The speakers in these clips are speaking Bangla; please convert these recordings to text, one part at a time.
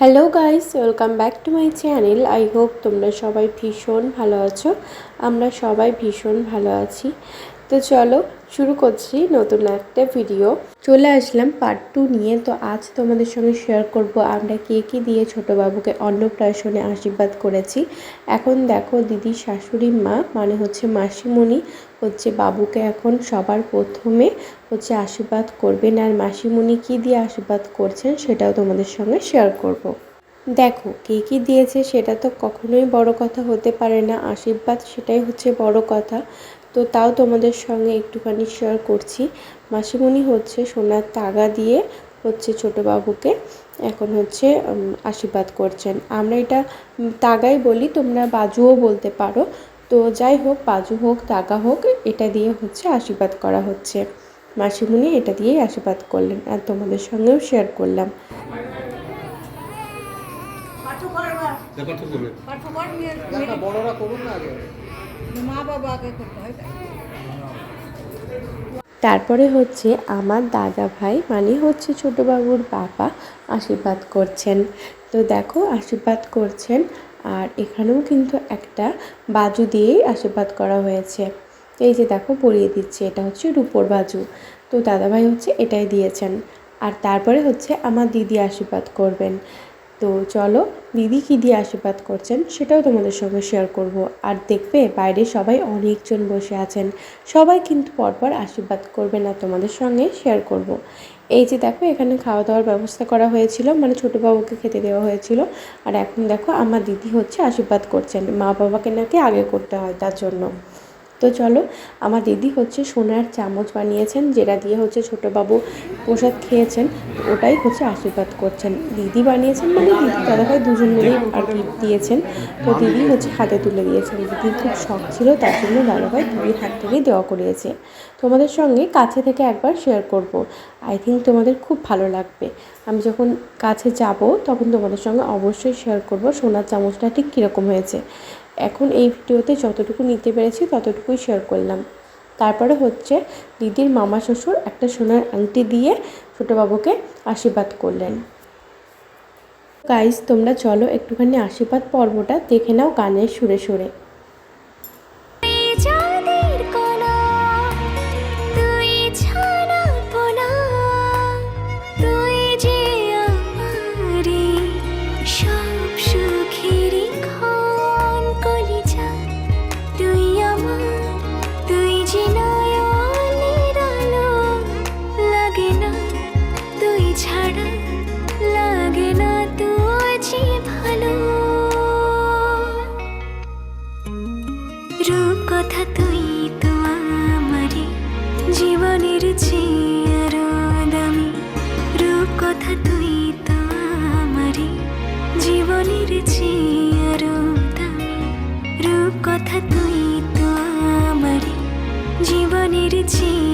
hello guys welcome back to my channel I hope তোমরা সবাই ভীষণ ভালো আছো। আমরা সবাই ভীষণ ভালো আছি। তো চলো, শুরু করছি নতুন একটা ভিডিও চলে আসলাম পার্ট টু নিয়ে, তো আজ তোমাদের সঙ্গে শেয়ার করব আমরা কে কী দিয়ে ছোটোবাবুকে অন্নপ্রাশনে আশীর্বাদ করেছি। এখন দেখো দিদির শাশুড়ি মা মানে হচ্ছে মাসিমণি, হচ্ছে বাবুকে এখন সবার প্রথমে হচ্ছে আশীর্বাদ করবেন। আর মাসিমণি কী দিয়ে আশীর্বাদ করছেন সেটাও তোমাদের সঙ্গে শেয়ার করব। দেখো, কে কী দিয়েছে সেটা তো কখনোই বড় কথা হতে পারে না। আশীর্বাদ সেটাই হচ্ছে বড় কথা। তো তাও তোমাদের সঙ্গে একটুখানি শেয়ার করছি। মাসিমণি হচ্ছে সোনার তাগা দিয়ে হচ্ছে ছোটো বাবুকে এখন হচ্ছে আশীর্বাদ করছেন। আমরা এটা তাগাই বলি তোমরা বাজুও বলতে পারো। তো যাই হোক বাজু হোক তাগা হোক এটা দিয়ে হচ্ছে আশীর্বাদ করা হচ্ছে। মাসিমণি এটা দিয়েই আশীর্বাদ করলেন আর তোমাদের সঙ্গেও শেয়ার করলাম। বড়রা করুন না আগে। মা বাবা তারপরে হচ্ছে আমার দাদা ভাই মানে হচ্ছে ছোটো বাবুর বাবা আশীর্বাদ করছেন। তো দেখো, আশীর্বাদ করছেন আর এখানেও কিন্তু একটা বাজু দিয়েই আশীর্বাদ করা হয়েছে। এই যে দেখো, পরিয়ে দিচ্ছে। এটা হচ্ছে রূপোর বাজু। তো দাদাভাই হচ্ছে এটাই দিয়েছেন। আর তারপরে হচ্ছে আমার দিদি আশীর্বাদ করবেন। তো চলো, দিদি কী দিয়ে আশীর্বাদ করছেন সেটাও তোমাদের সঙ্গে শেয়ার করব। আর দেখবে, বাইরে সবাই অনেকজন বসে আছেন। সবাই কিন্তু পরপর আশীর্বাদ করবে না, তোমাদের সঙ্গে শেয়ার করব। এই যে দেখো, এখানে খাওয়া দাওয়ার ব্যবস্থা করা হয়েছিল মানে ছোটো বাবুকে খেতে দেওয়া হয়েছিল। আর এখন দেখো, আমার দিদি হচ্ছে আশীর্বাদ করছেন। মা বাবাকে নাকি আগে করতে হয় তার জন্য। তো চলো, আমার দিদি হচ্ছে সোনার চামচ বানিয়েছেন, যেটা দিয়ে হচ্ছে ছোটোবাবু প্রসাদ খেয়েছেন, ওটাই হচ্ছে আশীর্বাদ করছেন। দিদি বানিয়েছেন মানে দিদি দাদাভাই দুজন মিলেই আর দিয়েছেন। তো দিদি হচ্ছে হাতে তুলে দিয়েছেন। দিদির খুব শখ ছিল, তার জন্য দাদাভাই দিদির হাত থেকেই দেওয়া করিয়েছে। তোমাদের সঙ্গে কাছে থেকে একবার শেয়ার করব। আই থিঙ্ক তোমাদের খুব ভালো লাগবে। আমি যখন কাছে যাব, তখন তোমাদের সঙ্গে অবশ্যই শেয়ার করব, সোনার চামচটা ঠিক কীরকম হয়েছে। এখন এই ভিডিওতে যতটুকু নিতে পেরেছি ততটুকুই শেয়ার করলাম। তারপরে হচ্ছে দিদির মামা শ্বশুর একটা সোনার আংটি দিয়ে ছোটোবাবুকে আশীর্বাদ করলেন। গাইজ তোমরা চলো একটুখানি আশীর্বাদ পর্বটা দেখে নাও গানের সুরে সুরে। Chỉ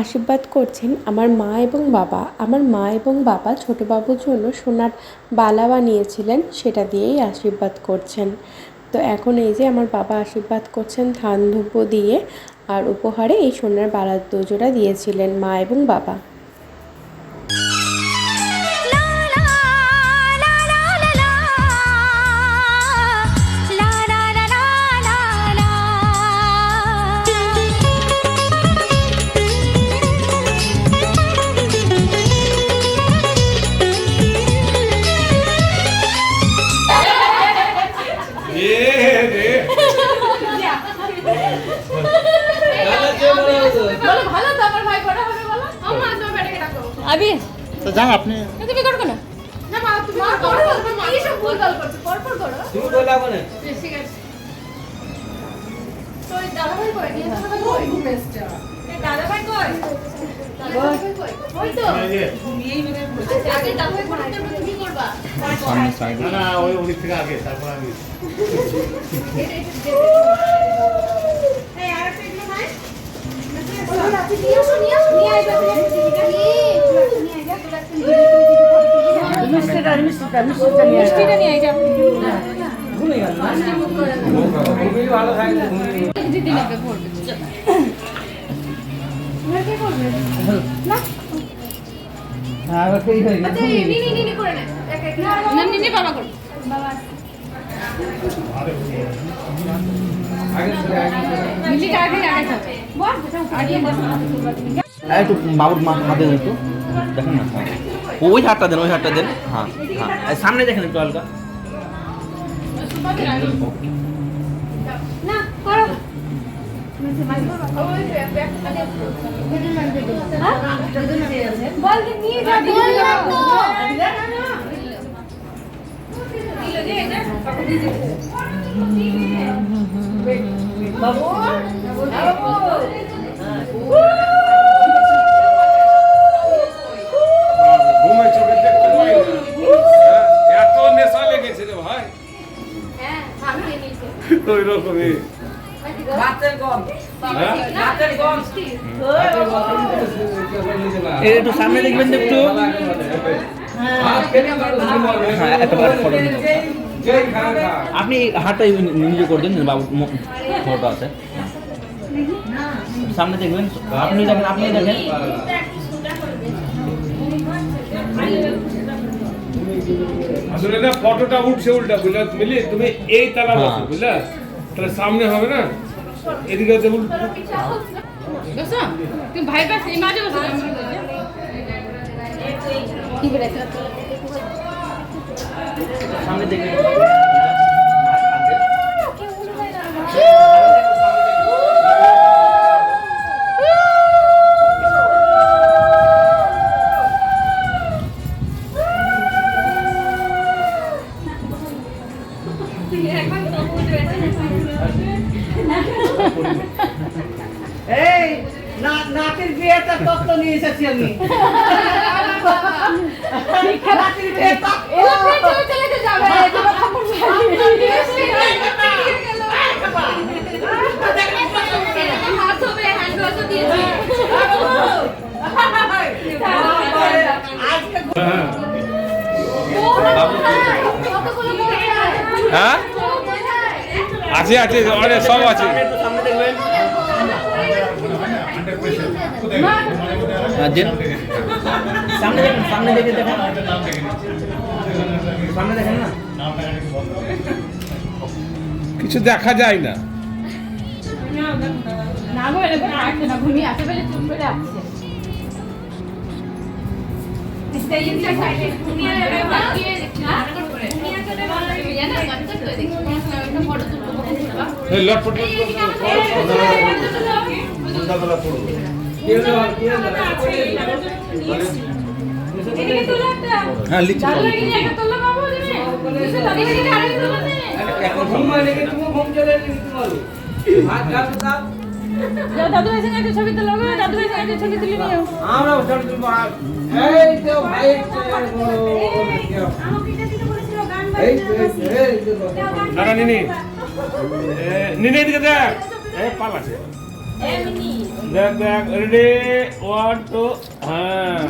আশীর্বাদ করছেন আমার মা এবং বাবা। আমার মা এবং বাবা ছোটো বাবুর জন্য সোনার বালা বানিয়েছিলেন, সেটা দিয়েই আশীর্বাদ করছেন। তো এখন এই যে আমার বাবা আশীর্বাদ করছেন ধান ধুপো দিয়ে, আর উপহারে এই সোনার বালার দুজোড়া দিয়েছিলেন মা এবং বাবা। তো যান আপনি তুমি করো কেন? না মা তুমি করো এই সব ভুল ভালো করছ পর পর করো। তুমি বলে হবে ঠিক আছে। তো এই দাদা ভাই কই? নিয়ে কই? এই দাদা ভাই কই? কই? ওই তো। ঘুমিয়েই মেরে আগে দাদা ভাই তুমি করবা। সামনে সাইড না না ওই ওদিক থেকে আগে তারপর আমি এই আরেকটা এগুলো নাই? ওই রাতে আসো নিয়ে আসো নিয়ে আইবা নিয়ে আইবা মিষ্টিটা মিষ্টিটা মিষ্টিটা মিষ্টিটা নিয়ে আইবা ঘুমিয়ে গেল ঘুমিয়ে ভালো থাকলে দিদি লাগবে পড়বে কি না হ্যাঁ এবার সেই হয়ে আচ্ছা নি নি নি করে নে না নি নি বাবা করো বাবা আগে আগে। আগে আগে আগে বস একটু বাবুর হাতে দেন একটু। দেখেন না হ্যাঁ। ওই হাতটা দেন, ওই হাতটা দেন। হ্যাঁ হ্যাঁ। সামনে দেখেন একটু হালকা। না বার ফটো দিন। যেই খানা খা। আপনি হাতটা নিজে করে দিন বাবুর ফটো আছে। সামনে দেখবেন আপনি দেখেন আপনি দেখেন। আসলে না ফটোটা উঠছে উল্টা বুঝলে? মিলি তুমি এই তালা বসো হ্যাঁ। বুঝলে তাহলে সামনে হবে না? এদিকে তো উল্টো। তুমি ভাই পাস এই মাঝে বসো। কি বলেছ সামনে দেখবেন এই না- নাতির বিয়েটা তত্ত্ব নিয়ে এসেছি আমি নাতির বিয়ে তত্ত্ব। আজকে হ্যাঁ? আছে আছে অনেক সব আছে। একটু সামনে দেখবেন হ্যাঁ, দেন। সামনে দেখেন সামনে দেখে দেখেন। সামনে দেখেন না? কিছু দেখা যায় না। না গো এরকম আসছে না ঘুমিয়ে আসে বলে চুপ করে আসছে এই লটপট কি হলো? কি হলো? হ্যাঁ লিখছি এখন ঘুমায় লেগে তুমি ঘুম চলে এলে কি বলো? হাত কাটো দাও। দাদু এসে গেছে ছবি তুলো দাদু এসে গেছে ছবি তুলে নিও। আমরাও ছড় তুলবো এই তো ভাই এই তো, এই তো, এই তো, এই তো। দাঁড়া নিনি এ, নিনি এদিকে দেখ। এ পাল। আছে দেখ দেখ রেডি ওয়ান টু হ্যাঁ।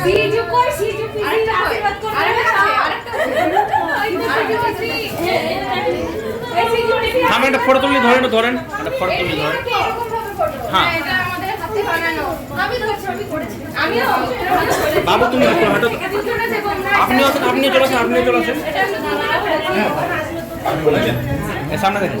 সিজু কই সিজু পিজি আশীর্বাদ সামনে একটা ফটো তুলে ধরেন ধরেন একটা ফটো তুলে ধরেন হ্যাঁ। হ্যাঁ। এটা আমাদের হাতে বানানো। আমি তো ছবি করেছি। আমিও। বাবু তুমি একটু হাঁটো। দুজনে দেবো না আপনিও আছেন আপনিও চলে আসেন আপনিও চলে আসেন। আমি সামনে দেখেন।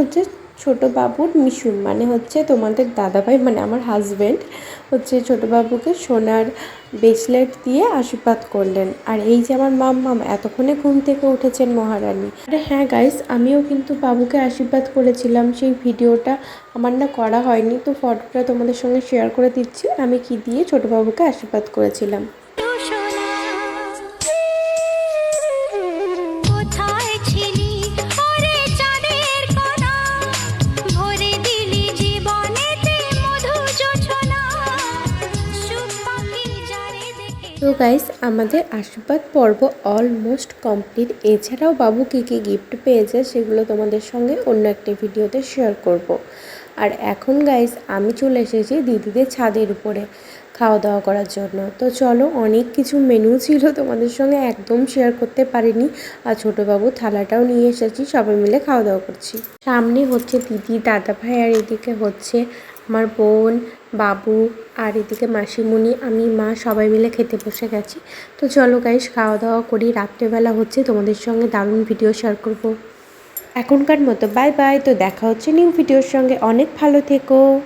হচ্ছে ছোট বাবুর মিশুন মানে হচ্ছে তোমাদের দাদাভাই মানে আমার হাজবেন্ড হচ্ছে ছোট বাবুকে সোনার ব্রেসলেট দিয়ে আশীর্বাদ করলেন। আর এই যে আমার মাম্মাম এতক্ষণে ঘুম থেকে উঠেছেন মহারানী। আরে হ্যাঁ গাইস আমিও কিন্তু বাবুকে আশীর্বাদ করেছিলাম, সেই ভিডিওটা আমার না করা হয়নি, তো ফটোটা তোমাদের সঙ্গে শেয়ার করে দিচ্ছি, আমি কি দিয়ে ছোট বাবুকে আশীর্বাদ করেছিলাম। গাইস আমাদের আশীর্বাদ পর্ব অলমোস্ট কমপ্লিট এছাড়াও বাবু কী কী গিফট পেয়েছে সেগুলো তোমাদের সঙ্গে অন্য একটি ভিডিওতে শেয়ার করব। আর এখন গাইস আমি চলে এসেছি দিদিদের ছাদের উপরে খাওয়া দাওয়া করার জন্য। তো চলো, অনেক কিছু মেনু ছিল তোমাদের সঙ্গে একদম শেয়ার করতে পারিনি। আর ছোটোবাবু থালাটাও নিয়ে এসেছি, সবাই মিলে খাওয়া দাওয়া করছি। সামনে হচ্ছে দিদি, দাদা ভাই, আর এদিকে হচ্ছে আমার বোন বাবু আর এদিকে মাসিমণি, আমি, মা সবাই মিলে খেতে বসে গেছি। তো চলো গাইস খাওয়া দাওয়া করি। রাত্রেবেলা হচ্ছে, তোমাদের সঙ্গে দারুণ ভিডিও শেয়ার করব। এখনকার মতো বাই বাই তো দেখা হচ্ছে নিউ ভিডিওর সঙ্গে। অনেক ভালো থেকো।